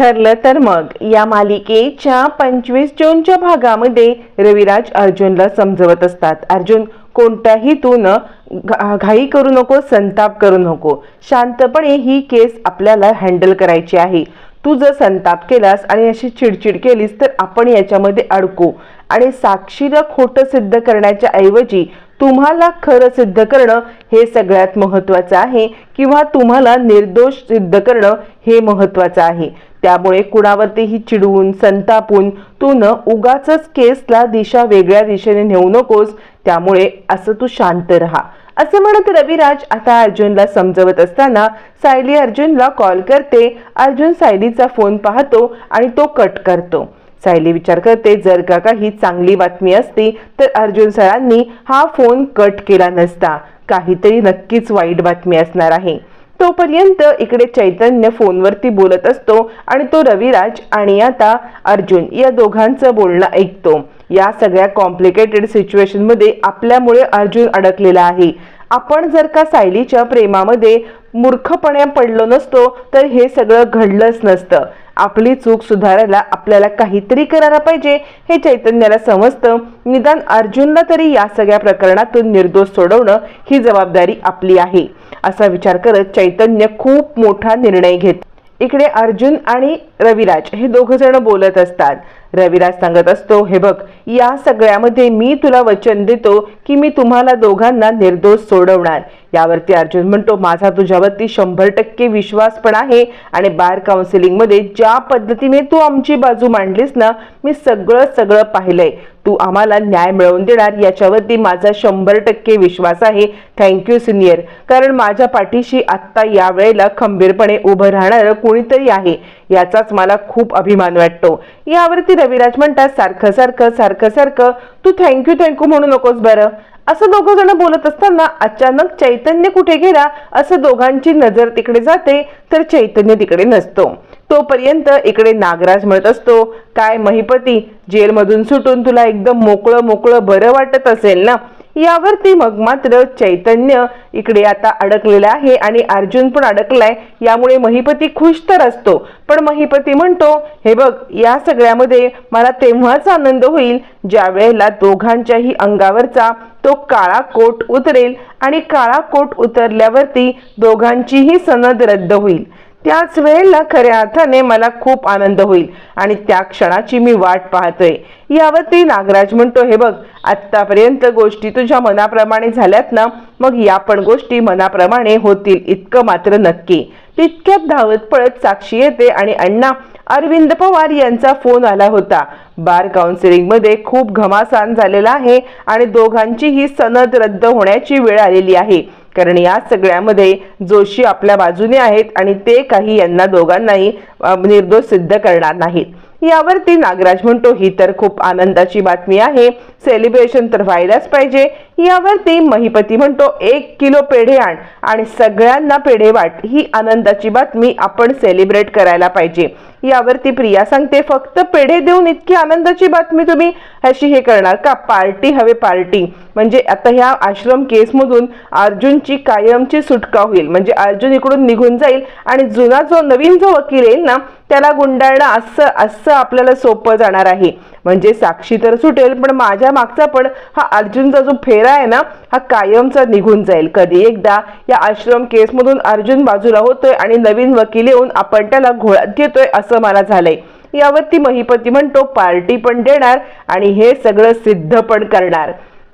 ठरलं तर मग. या मालिकेच्या पंचवीस जूनच्या भागामध्ये रविराज अर्जुनला समजवत असतात. अर्जुन कोणताही तू न घा- घाई करू नको संताप करू नको. शांतपणे ही केस आपल्याला हँडल करायची आहे. तू जर संताप केलास आणि अशी चिडचिड केलीस तर आपण याच्यामध्ये अडकू. आणि साक्षीला खोटं सिद्ध करण्याच्या ऐवजी तुम्हाला खरं सिद्ध करणं हे सगळ्यात महत्त्वाचं आहे किंवा तुम्हाला निर्दोष सिद्ध करणं हे महत्त्वाचं आहे. त्यामुळे कुणावरतीही चिडवून संतापून तू न उगाच केसला दिशा वेगळ्या दिशेने नेऊ नकोस त्यामुळे असं तू शांत राहा. असं म्हणत रविराज आता अर्जुनला समजवत असताना सायली अर्जुनला कॉल करते. अर्जुन सायलीचा फोन पाहतो आणि तो कट करतो. सायली विचार करते जर का काही चांगली बातमी असती तर अर्जुन सरांनी हा फोन कट केला नसता. काहीतरी नक्कीच वाईट बातमी असणार आहे. तोपर्यंत इकडे चैतन्य फोनवरती बोलत असतो आणि तो रविराज आणि आता अर्जुन या दोघांचं बोलणं ऐकतो. या सगळ्या कॉम्प्लिकेटेड सिच्युएशनमध्ये आपल्यामुळे अर्जुन अडकलेला आहे. आपण जर का सायलीच्या प्रेमामध्ये मूर्खपणे पडलो नसतो तर हे सगळं घडलंच नसतं. आपली चूक सुधारायला आपल्याला काहीतरी करायला पाहिजे हे चैतन्याला समजतं. निदान अर्जुनला तरी या सगळ्या प्रकरणातून निर्दोष सोडवणं ही जबाबदारी आपली आहे. असा विचार करत चैतन्य खूप मोठा निर्णय घेत. इकडे अर्जुन आणि रविराज हे दोघ जण बोलत असतात. रविराज सांगत असतो हे बघ या सगळ्यामध्ये मी तुला वचन देतो की मी तुम्हाला दोघांना निर्दोष सोडवणार. यावरती अर्जुन म्हणतो माझा तुझ्यावरती शंभर टक्के विश्वास पण आहे आणि बार काउन्सिलिंगमध्ये ज्या पद्धतीने तू आमची बाजू मांडलीस ना मी सगळं सगळं पाहिलंय. तू आम्हाला न्याय मिळवून देणार याच्यावरती माझा शंभर टक्के विश्वास आहे. थँक्यू सिनियर कारण माझ्या पाठीशी आत्ता या वेळेला खंबीरपणे उभं राहणारं कोणीतरी आहे याचाच मला खूप अभिमान वाटतो. यावरती रविराज म्हणतात सारखं सारखं सारखं सारखं तू थँक्यू थँक्यू म्हणू नकोस बरं. असं दोघं जण बोलत असताना अचानक चैतन्य कुठे गेला असं दोघांची नजर तिकडे जाते तर चैतन्य तिकडे नसतो. तोपर्यंत इकडे नागराज म्हणत असतो काय महिपती जेलमधून सुटून तुला एकदम मोकळं मोकळं बरं वाटत असेल ना? यावरती मग मात्र चैतन्य इकडे आता अडकलेला आहे आणि अर्जुन पण अडकलाय. यामुळे महिपती खुश तर असतो. पण महिपती म्हणतो हे बघ या सगळ्यामध्ये मला तेव्हाच आनंद होईल ज्या वेळेला दोघांच्याही अंगावरचा तो काळा कोट उतरेल आणि काळा कोट उतरल्यावरती दोघांचीही सनद रद्द होईल. त्याच वेळेला खऱ्या अर्थाने मला खूप आनंद होईल आणि त्या क्षणाची मी वाट पाहतोय. यावरती नागराज म्हणतो हे बघ आत्तापर्यंत गोष्टी तुझ्या मनाप्रमाणे झाल्यात ना मग या पण गोष्टी मनाप्रमाणे होतील इतकं मात्र नक्की. तितक्यात धावत पळत साक्षी येते आणि अण्णा अरविंद पवार यांचा फोन आला होता. बार काउन्सिलिंगमध्ये खूप घमासान झालेला आहे आणि दोघांचीही सनद रद्द होण्याची वेळ आलेली आहे. कारण या सगळ्यामध्ये जोशी आपल्या बाजूने आहेत आणि ते काही यांना दोघांनाही निर्दोष सिद्ध करणार नाहीत. यावरती नागराज म्हणतो ही तर खूप आनंदाची बातमी आहे. सेलिब्रेशन तर व्हायलाच पाहिजे. यावरती महिपती म्हणतो एक किलो पेढे आण आणि सगळ्यांना पेढे वाट ही आनंदाची बातमी आपण सेलिब्रेट करायला पाहिजे. यावरती प्रिया सांगते फक्त पेढे देऊन इतकी आनंदाची बातमी तुम्ही अशी हे करणार का? पार्टी हवे पार्टी. म्हणजे आता ह्या आश्रम केसमधून अर्जुनची कायमची सुटका होईल. म्हणजे अर्जुन इकडून निघून जाईल आणि जुना जो नवीन जो वकील येईल ना त्याला गुंडाळणं असं असं आपल्याला सोपं जाणार आहे. म्हणजे साक्षी तर सुटेल पण माझ्या मागचा पण हा अर्जुनचा जो फेरा आहे ना हा कायमचा निघून जाईल. कधी एकदा या आश्रम केसमधून अर्जुन बाजूला होतोय आणि नवीन वकील येऊन आपण त्याला घोळात घेतोय असं मला झालंय. यावरती महिपती म्हणतो पार्टी पण देणार आणि हे सगळं सिद्ध पण करणार.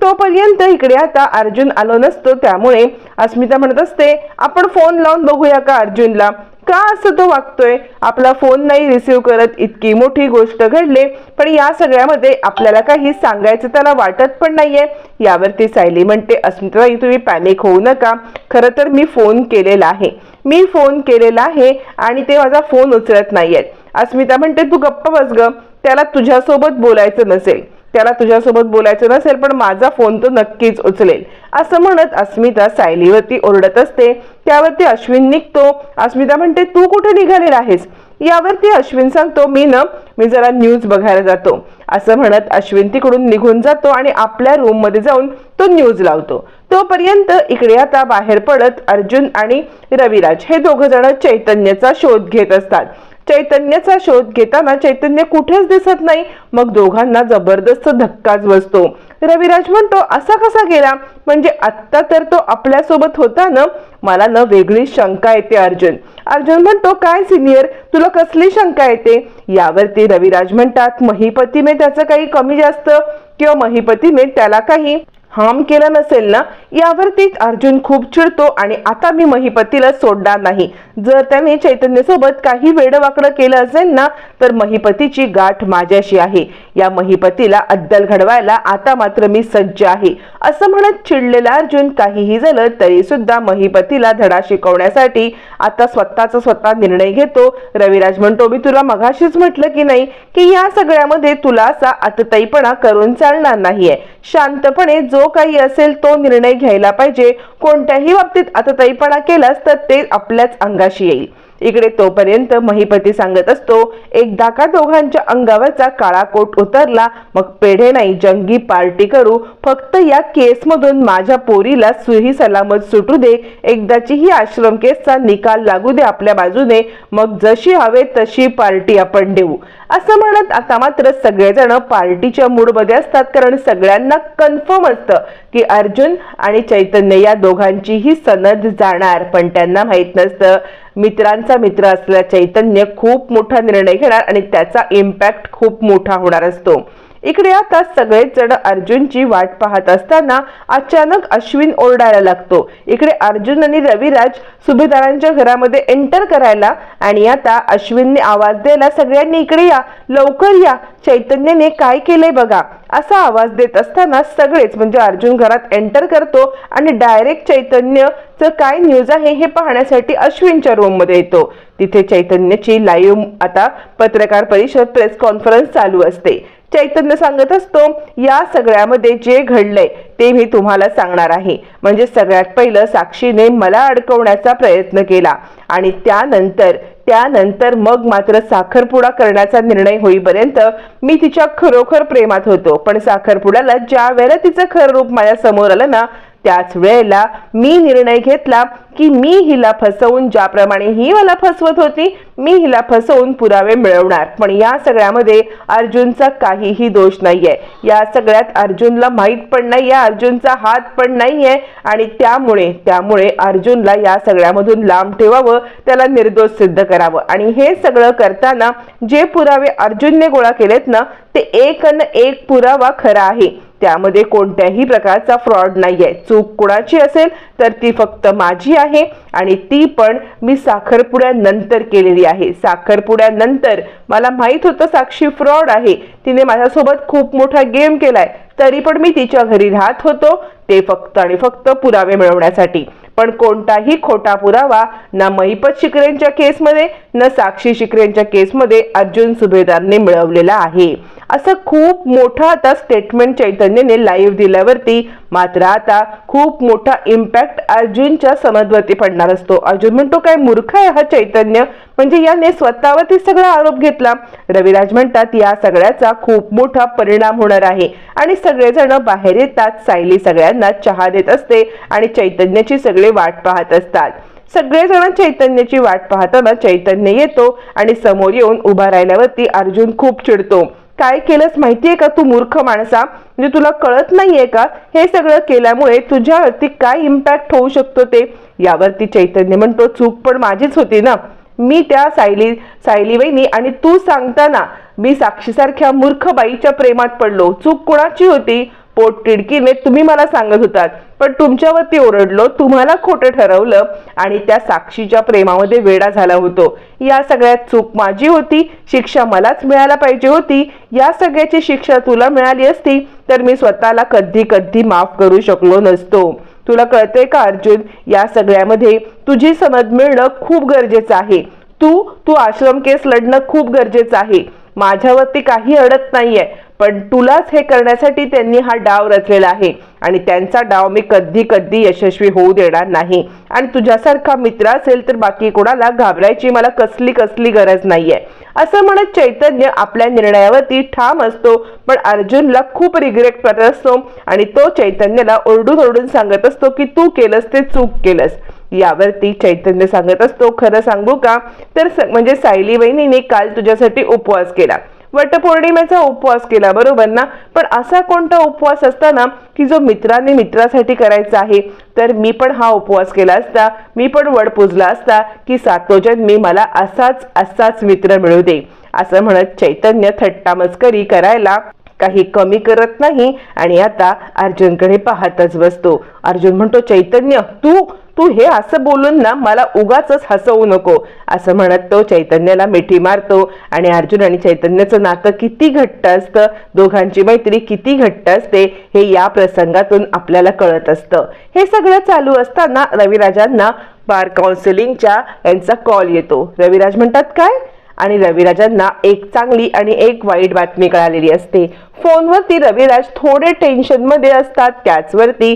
तोपर्यंत इकडे आता अर्जुन आलो नसतो. त्यामुळे अस्मिता म्हणत असते आपण फोन लावून बघूया का अर्जुनला? का असं तो वागतोय? आपला फोन नाही रिसीव करत इतकी मोठी गोष्ट घडली. पण या सगळ्यामध्ये आपल्याला काही सांगायचं त्याला वाटत पण नाहीये. यावरती सायली म्हणते अस्मिताई तुम्ही पॅनिक होऊ नका. खरं तर मी फोन केलेला आहे. मी फोन केलेला आहे आणि ते माझा फोन उचलत नाहीयेत. अस्मिता म्हणते तू गप्प बस ग. त्याला तुझ्यासोबत बोलायचं नसेल. त्याला तुझ्यासोबत बोलायचं नसेल पण माझा फोन तो नक्कीच उचलेल. असं म्हणत अस्मिता सायलीवरती ओरडत असते. त्यावरती अश्विन निघतो. अस्मिता म्हणते तू कुठे निघालेला आहेस? यावरती अश्विन सांगतो मी न मी जरा न्यूज बघायला जातो. असं म्हणत अश्विन तिकडून निघून जातो आणि आपल्या रूममध्ये जाऊन तो न्यूज लावतो. तोपर्यंत इकडे आता बाहेर पडत अर्जुन आणि रविराज हे दोघ जण चैतन्याचा शोध घेत असतात. चैतन्याचा शोध घेताना चैतन्य कुठेच दिसत नाही. मग दोघांना जबरदस्त धक्काच बसतो. रविराज म्हणतो असा कसा गेला? म्हणजे आत्ता तर तो आपल्यासोबत होता ना? मला न वेगळी शंका येते अर्जुन. अर्जुन म्हणतो काय सिनियर? तुला कसली शंका येते? यावरती रविराज म्हणतात महिपतीने त्याचं काही कमी जास्त किंवा महिपतीने त्याला काही हार्म केलं नसेल ना यावरती अर्जुन खूप चिडतो आणि आता मी महिपतीला सोडणार नाही. जर त्याने चैतन्यसोबत काही वेडवाकडं केलं असेल ना तर महिपतीची गाठ माझ्याशी आहे. या महिपतीला अद्दल घडवायला आता मात्र मी सज्ज आहे. असं म्हणत चिडलेला अर्जुन काहीही झालं तरी सुद्धा महिपतीला धडा शिकवण्यासाठी आता स्वतःचा स्वतः निर्णय घेतो. रविराज म्हणतो मी तुला मगाशीच म्हटलं की नाही की या सगळ्यामध्ये तुला असा आतताईपणा करून चालणार नाहीये. शांतपणे जो काही असेल तो निर्णय घ्यायला पाहिजे. कोणत्याही बाबतीत आतताईपणा केलास तर ते आपल्याच अंगाशी येईल. इकडे तोपर्यंत महिपती सांगत असतो एकदा का दोघांच्या अंगावरचा काळा कोट उतरला मग पेढे नाही जंगी पार्टी करू. फक्त या केसमधून माझ्या पोरीला सुही सलामत सुटू दे. एकदाची ही आश्रम केसचा निकाल लागू दे आपल्या बाजूने. मग जशी हवे तशी पार्टी आपण देऊ. असं म्हणत आता मात्र सगळेजण पार्टीच्या मूडमध्ये असतात कारण सगळ्यांना कन्फर्म असतं की अर्जुन आणि चैतन्य या दोघांचीही सनद जाणार. पण त्यांना माहीत नसतं. मित्रांचा मित्र असलेला चैतन्य खूप मोठा निर्णय घेणार आणि त्याचा इम्पॅक्ट खूप मोठा होणार असतो. इकडे आता सगळेच जण अर्जुनची वाट पाहत असताना अचानक अश्विन ओरडायला लागतो. इकडे अर्जुन आणि रविराज सुभेदारांच्या घरामध्ये एंटर करायला आणि आता अश्विनने आवाज द्यायला सगळ्यांनी इकडे या लवकर या. चैतन्यने काय केलंय बघा. असा आवाज देत असताना सगळेच म्हणजे अर्जुन घरात एंटर करतो आणि डायरेक्ट चैतन्यचं काय न्यूज आहे हे पाहण्यासाठी अश्विनच्या रूममध्ये येतो. तिथे चैतन्यची लाईव्ह आता पत्रकार परिषद प्रेस कॉन्फरन्स चालू असते. चैतन्य सांगत असतो या सगळ्यामध्ये जे घडलंय ते मी तुम्हाला सांगणार आहे. म्हणजे सगळ्यात पहिलं साक्षीने मला अडकवण्याचा प्रयत्न केला. आणि त्यानंतर त्यानंतर मग मात्र साखरपुडा करण्याचा निर्णय होईपर्यंत मी तिच्या खरोखर प्रेमात होतो. पण साखरपुड्याला ज्या वेळेला तिचं खरं रूप माझ्यासमोर आलं ना त्याच वेळेला मी निर्णय घेतला की मी हिला फसवून ज्याप्रमाणे ही मला फसवत होती मी हिला फसवून पुरावे मिळवणार. पण या सगळ्यामध्ये अर्जुनचा काहीही दोष नाहीये. या सगळ्यात अर्जुनला माहीत पण नाही या अर्जुनचा हात पण नाहीये आणि त्यामुळे त्यामुळे अर्जुनला या सगळ्यामधून लांब ठेवावं त्याला निर्दोष सिद्ध करावं. आणि हे सगळं करताना जे पुरावे अर्जुनने गोळा केलेत ना ते एक अन एक पुरावा खरा आहे. त्यामध्ये कोणत्याही प्रकारचा फ्रॉड नाहीये. चूक कुणाची असेल तर ती फक्त माझी आहे आणि ती पण मी साखरपुड्यानंतर केलेली आहे. साखरपुड्यानंतर मला माहीत होतं साक्षी फ्रॉड आहे. तिने माझ्यासोबत खूप मोठा गेम केलाय. तरी पण मी तिच्या घरी राहत होतो. ते फक्त आणि फक्त पुरावे मिळवण्यासाठी. पण कोणताही खोटा पुरावा ना महिपत शिकरेंच्या केसमध्ये न साक्षी शिकरेंच्या केसमध्ये अर्जुन सुभेदारने मिळवलेला आहे. असं खूप मोठं आता स्टेटमेंट चैतन्यने लाईव्ह दिल्यावरती मात्र आता खूप मोठा इम्पॅक्ट अर्जुनच्या समजवरती पडणार असतो. अर्जुन म्हणतो काय मूर्ख आहे हा चैतन्य? म्हणजे याने स्वतःवरती सगळा आरोप घेतला. रविराज म्हणतात या सगळ्याचा खूप मोठा परिणाम होणार आहे आणि सगळेजण बाहेर येतात सायली सगळ्यांना चहा देत असते आणि चैतन्याची सगळे वाट पाहत असतात. सगळेजण चैतन्याची वाट पाहताना चैतन्य येतो आणि समोर येऊन उभा राहिल्यावरती अर्जुन खूप चिडतो. काय केलंस माहितीये का तू मूर्ख माणसा? म्हणजे तुला कळत नाहीये का? हे सगळं केल्यामुळे तुझ्यावरती काय इम्पॅक्ट होऊ शकतो ते? यावरती चैतन्य म्हणतो चूक पण माझीच होती ना. मी त्या सायली सायली वहिनी आणि तू सांगताना मी साक्षीसारख्या मूर्ख बाईच्या प्रेमात पडलो. चूक कोणाची होती? पोट तिडकीने तुम्ही मला सांगत होतात. पण तुमच्यावरती ओरडलो तुम्हाला खोटं ठरवलं आणि त्या साक्षीच्या प्रेमामध्ये वेडा झाला होतो. या सगळ्यात चूक माझी होती. शिक्षा मलाच मिळायला पाहिजे होती. या सगळ्याची शिक्षा तुला मिळाली असती तर मी स्वतःला कधी कधी माफ करू शकलो नसतो. तुला कळतंय का अर्जुन? या सगळ्यामध्ये तुझी समज मिळणं खूप गरजेचं आहे. तू तू आश्रम केस लढणं खूप गरजेचं आहे. माझ्यावरती काही अडत नाहीये. पण तुलाच हे करण्यासाठी त्यांनी हा डाव रचलेला आहे. आणि त्यांचा डाव मी कधी कधी यशस्वी होऊ देणार नाही. आणि तुझ्यासारखा मित्र असेल तर बाकी कोणाला घाबरायची मला कसली कसली गरज नाहीये. असं म्हणत चैतन्य आपल्या निर्णयावरती ठाम असतो पण अर्जुनला खूप रिग्रेट करत असतो आणि तो चैतन्यला ओरडून ओरडून सांगत असतो की तू केलंस ते चूक केलंस. यावरती चैतन्य सांगत असतो खरं सांगू का? तर स- म्हणजे सायली वहिनीने काल तुझ्यासाठी उपवास केला. वटपौर्णिमेचा उपवास केला बरोबर ना? पण असा कोणता उपवास असताना की जो मित्राने मित्रासाठी करायचा आहे? तर मी पण हा उपवास केला असता मी पण वड पूजला असता की सातोजन मी मला असाच असाच मित्र मिळू दे. असं म्हणत चैतन्य थट्टा मस्करी करायला काही कमी करत नाही आणि आता अर्जुनकडे पाहतच बसतो. अर्जुन म्हणतो चैतन्य तू तू हे असं बोलून ना मला उगाच हसवू नको. असं म्हणत तो चैतन्याला मिठी मारतो आणि अर्जुन आणि चैतन्याचं नातं किती घट्ट असतं दोघांची मैत्री किती घट्ट असते हे या प्रसंगातून आपल्याला कळत असतं. हे सगळं चालू असताना रविराजांना बार काउन्सिलिंगच्या यांचा कॉल येतो. रविराज म्हणतात काय? आणि रविराजांना एक चांगली आणि एक वाईट बातमी कळालेली असते. फोनवरती रविराज थोडे टेन्शनमध्ये असतात त्याचवरती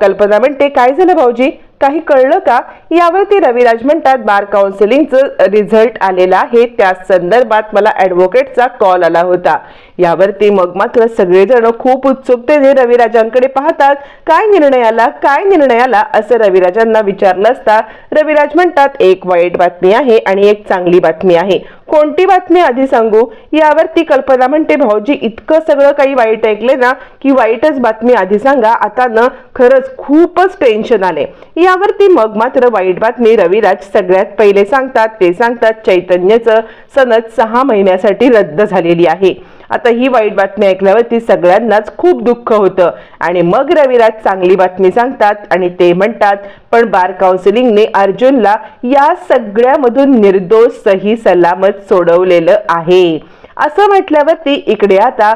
कल्पना म्हणते काय झालं भाऊजी? काही कळलं का? यावरती रविराज म्हणतात बार काउन्सिलिंगचं रिझल्ट आलेला आहे. त्या संदर्भात मला ॲडव्होकेटचा कॉल आला होता. यावरती मग मात्र सगळेजण खूप उत्सुकतेने रविराजांकडे पाहतात. काय निर्णय आला? काय निर्णय आला? असं रविराजांना विचारलं असता रविराज म्हणतात एक वाईट बातमी आहे आणि एक चांगली बातमी आहे. कोणती बातमी आधी सांगू? यावरती कल्पना म्हणते भाऊजी इतकं सगळं काही वाईट ऐकले ना की वाईटच बातमी आधी सांगा. आता ना खरंच खूपच टेन्शन आले यावरती मग मात्र वाईट बातमी रविराज सगळ्यात पहिले सांगतात ते सांगतात चैतन्याचं सनद सहा महिन्यासाठी रद्द झालेली आहे. आता ही वाईट बातमी ऐकल्यावरती सगळ्यांनाच खूप दुःख होतं. आणि मग रविराज चांगली बातमी सांगतात आणि ते म्हणतात पण बार काउन्सिलिंगने अर्जुनला या सगळ्यामधून निर्दोष सही सलामत सोडवलेलं आहे. असं म्हटल्यावरती इकडे आता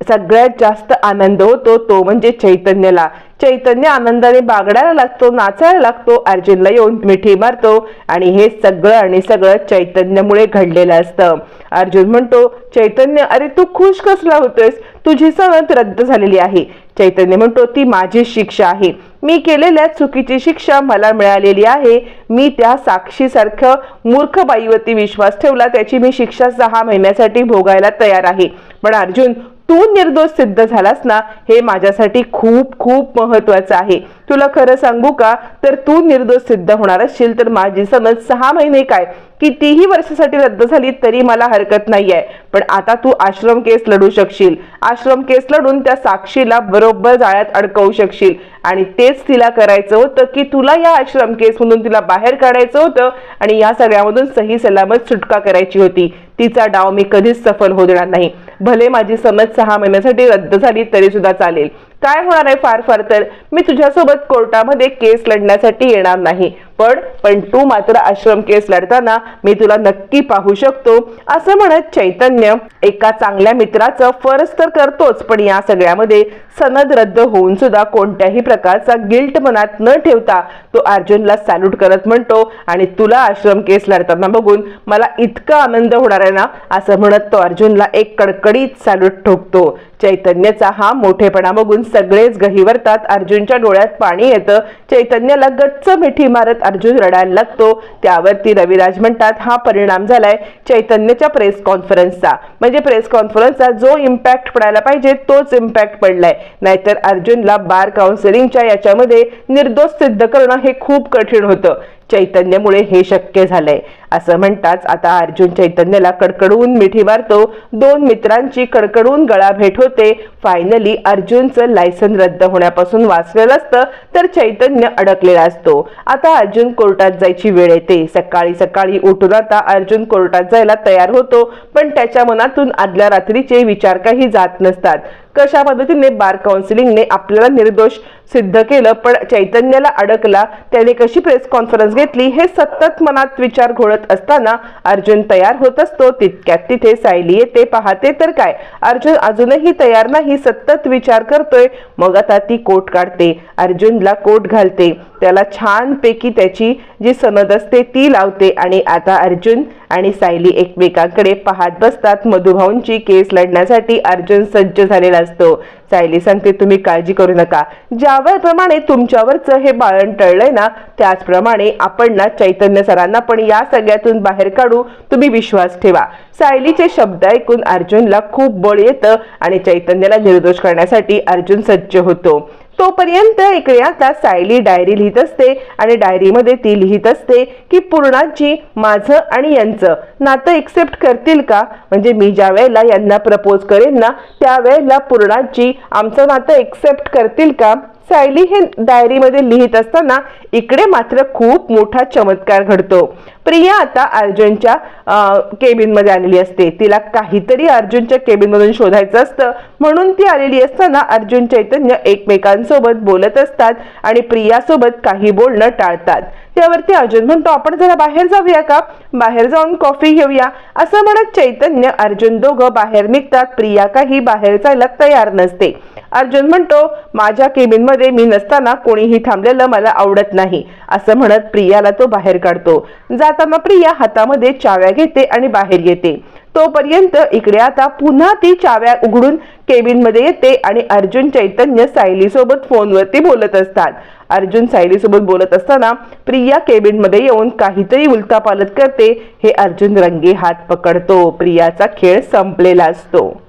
सगळ्यात जास्त आनंद होतो तो म्हणजे चैतन्यला. चैतन्य आनंदाने बागडायला लागतो नाचायला लागतो अर्जुनला येऊन मिठी मारतो आणि हे सगळं आणि सगळं चैतन्यामुळे घडलेलं असतं. अर्जुन म्हणतो चैतन्य अरे तू खुश कसला होतोयस? तुझी सणत रद्द झालेली आहे. चैतन्य म्हणतो ती माझी शिक्षा आहे. मी केलेल्या चुकीची शिक्षा मला मिळालेली आहे. मी त्या साक्षीसारखं मूर्ख बाईवरती विश्वास ठेवला त्याची मी शिक्षा सहा महिन्यासाठी भोगायला तयार आहे. पण अर्जुन तू निर्दोष सिद्ध झालास ना हे माझ्यासाठी खूप खूप महत्वाचं आहे. तुला खरं सांगू का? तर तू निर्दोष सिद्ध होणार असशील. तर माझी समज सहा महिने काय? कितीही वर्षासाठी रद्द झाली तरी मला हरकत नाही आहे पण आता तू आश्रम केस लढू शकशील. आश्रम केस लढून त्या साक्षीला बरोबर जाळ्यात अडकवू शकशील. आणि तेच तिला करायचं होतं की तुला या आश्रम केस मधून तिला बाहेर काढायचं होतं आणि या सगळ्यामधून सही सलामत सुटका करायची होती. तिचा डाव मी कधीच सफल होऊ देणार नाही. भले माझी समज सहा महिन्यासाठी रद्द झाली तरी सुद्धा चालेल. काय होणार आहे फार फार तर? मी तुझ्यासोबत कोर्टामध्ये केस लढण्यासाठी येणार नाही. पण पण तू मात्र आश्रम केस लढताना मी तुला नक्की पाहू शकतो असं म्हणत चैतन्य एका चांगल्या मित्राचं फरज तर करतोच पण या सगळ्यामध्ये सनद रद्द होऊन सुद्धा कोणत्याही प्रकारचा गिल्ट मनात न ठेवता तो अर्जुनला सॅल्यूट करत म्हणतो आणि तुला आश्रम केस लढताना बघून मला इतका आनंद होणार आहे ना असं म्हणत तो अर्जुनला एक कडकडीत सॅल्यूट ठोकतो. चैतन्याचा हा मोठेपणा बघून सगळेच गहिवरतात अर्जुनच्या डोळ्यात पाणी येतं. चैतन्याला गच्च मिठी मारत अर्जुन रडायला लागतो. त्यावरती रविराज म्हणतात हा परिणाम झालाय चैतन्याच्या प्रेस कॉन्फरन्सचा म्हणजे प्रेस कॉन्फरन्सचा जो इम्पॅक्ट पडायला पाहिजे तोच इम्पॅक्ट पडलाय. नाहीतर अर्जुनला बार काउन्सिलिंगच्या याच्यामध्ये निर्दोष सिद्ध करणं हे खूप कठीण होतं. चैतन्यमुळे हे शक्य झालंय. असं म्हणताच आता अर्जुन चैतन्याला कडकडून मिठी मारतो. दोन मित्रांची कडकडून गळा भेट होते. फायनली अर्जुनचं लायसन रद्द होण्यापासून वाचलेलं असतं तर चैतन्य अडकलेला असतो. आता अर्जुन कोर्टात जायची वेळ येते. सकाळी सकाळी उठून आता अर्जुन कोर्टात जायला तयार होतो पण त्याच्या मनातून आदल्या रात्रीचे विचार काही जात नसतात. कशा पद्धतीने बार काउन्सिलिंगने आपल्याला निर्दोष सिद्ध केलं पण चैतन्याला अडकला. त्याने कशी प्रेस कॉन्फरन्स घेतली हे सतत मनात विचार घोळत असताना अर्जुन तयार होत असतो. तितक्यात तिथे सायली येते. पाहते तर काय? अर्जुन अजूनही तयार नाही सतत विचार करतोय. मग आता ती कोट काढते. अर्जुनला कोट घालते. त्याला छानपैकी त्याची जी सनद असते ती लावते. आणि आता अर्जुन आणि सायली एकमेकांकडे पाहत बसतात. मधुभाऊंची केस लढण्यासाठी अर्जुन सज्ज झालेला असतो. सायली सांगते तुम्ही काळजी करू नका. ज्याप्रमाणे तुमच्यावरचं हे बाळण टळलंय ना त्याचप्रमाणे आपण ना चैतन्य सरांना पण या सगळ्यातून बाहेर काढू. तुम्ही विश्वास ठेवा. सायलीचे शब्द ऐकून अर्जुनला खूप बळ येतं आणि चैतन्याला निर्दोष करण्यासाठी अर्जुन सज्ज होतो. तोपर्यंत इकडे आता सायली डायरी लिहित असते आणि डायरीमध्ये ती लिहित असते की पूर्णाची माझं आणि यांचं नातं एक्सेप्ट करतील का? म्हणजे मी ज्या वेळेला यांना प्रपोज करेन ना त्यावेळेला पूर्णाची आमचं नातं एक्सेप्ट करतील का? सायली हे डायरीमध्ये लिहित असताना इकडे मात्र खूप मोठा चमत्कार घडतो. प्रिया आता अर्जुनच्या केबिनमध्ये आलेली असते. तिला काहीतरी अर्जुनच्या केबिनमधून शोधायचं असतं. म्हणून ती आलेली असताना अर्जुन चैतन्य एकमेकांसोबत बोलत असतात आणि प्रियासोबत काही बोलणं टाळतात. त्यावरती अर्जुन म्हणतो आपण जरा बाहेर जाऊया का? बाहेर जाऊन कॉफी घेऊया. असं म्हणत चैतन्य अर्जुन दोघं बाहेर निघतात. प्रिया काही बाहेर जायला तयार नसते. अर्जुन म्हणतो माझ्या केबिनमध्ये मी नसताना कोणीही थांबलेलं मला आवडत नाही. असं म्हणत प्रियाला तो बाहेर काढतो. जाताना प्रिया हातामध्ये चाव्या घेते आणि बाहेर येते. तोपर्यंत इकडे आता पुन्हा ती चाव्या उघडून केबिनमध्ये येते आणि अर्जुन चैतन्य सायली सोबत फोनवरती बोलत असतात. अर्जुन सायली सोबत बोलत असताना प्रिया केबिनमध्ये येऊन काहीतरी उलतापालत करते. हे अर्जुन रंगे हात पकडतो. प्रियाचा खेळ संपलेला असतो.